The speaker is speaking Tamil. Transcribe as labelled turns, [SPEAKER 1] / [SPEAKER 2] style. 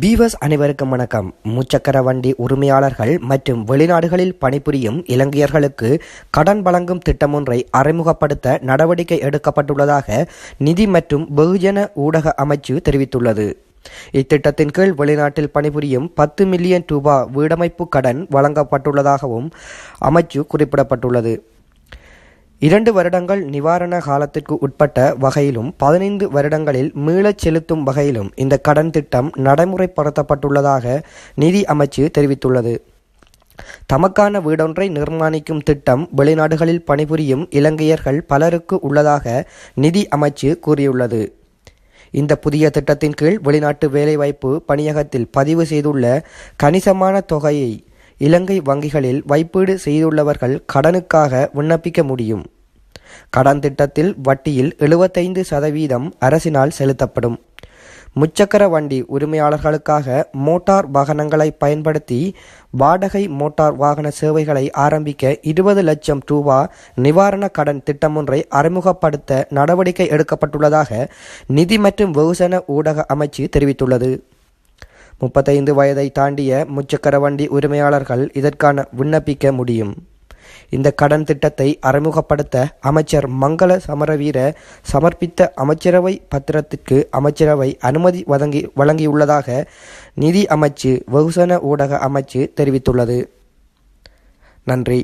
[SPEAKER 1] பீவர்ஸ் அனைவருக்கும் வணக்கம். முச்சக்கர வண்டி உரிமையாளர்கள் மற்றும் வெளிநாடுகளில் பணிபுரியும் இலங்கையர்களுக்கு கடன் வழங்கும் திட்டமொன்றை அறிமுகப்படுத்த நடவடிக்கை எடுக்கப்பட்டுள்ளதாக நிதி மற்றும் வெகுஜன ஊடக அமைச்சு தெரிவித்துள்ளது. இத்திட்டத்தின் கீழ் வெளிநாட்டில் பணிபுரியும் பத்து மில்லியன் ரூபாய் வீடமைப்பு கடன் வழங்கப்பட்டுள்ளதாகவும் அமைச்சு குறிப்பிடப்பட்டுள்ளது. இரண்டு வருடங்கள் நிவாரண காலத்திற்கு உட்பட்ட வகையிலும் பதினைந்து வருடங்களில் மீளச் செலுத்தும் வகையிலும் இந்த கடன் திட்டம் நடைமுறைப்படுத்தப்பட்டுள்ளதாக நிதி அமைச்சு தெரிவித்துள்ளது. தமக்கான வீடொன்றை நிர்மாணிக்கும் திட்டம் வெளிநாடுகளில் பணிபுரியும் இலங்கையர்கள் பலருக்கு உள்ளதாக நிதி அமைச்சு கூறியுள்ளது. இந்த புதிய திட்டத்தின் கீழ் வெளிநாட்டு வேலைவாய்ப்பு பணியகத்தில் பதிவு செய்துள்ள கணிசமான தொகையை இலங்கை வங்கிகளில் வைப்பீடு செய்துள்ளவர்கள் கடனுக்காக விண்ணப்பிக்க முடியும். கடன் திட்டத்தில் வட்டியில் எழுபத்தைந்து சதவீதம் அரசினால் செலுத்தப்படும். முச்சக்கர வண்டி உரிமையாளர்களுக்காக மோட்டார் வாகனங்களை பயன்படுத்தி வாடகை மோட்டார் வாகன சேவைகளை ஆரம்பிக்க இருபது லட்சம் ரூபா நிவாரண கடன் திட்டமொன்றை அறிமுகப்படுத்த நடவடிக்கை எடுக்கப்பட்டுள்ளதாக நிதி மற்றும் வெகுசன ஊடக அமைச்சு தெரிவித்துள்ளது. முப்பத்தைந்து வயதை தாண்டிய முச்சக்கர வண்டி உரிமையாளர்கள் இதற்கான விண்ணப்பிக்க முடியும். இந்த கடன் திட்டத்தை அறிமுகப்படுத்த அமைச்சர் மங்கள சமரவீர சமர்ப்பித்த அமைச்சரவை பத்திரத்திற்கு அமைச்சரவை அனுமதி வழங்கி வழங்கியுள்ளதாக நிதி அமைச்சு வெகுசன ஊடக அமைச்சு தெரிவித்துள்ளது. நன்றி.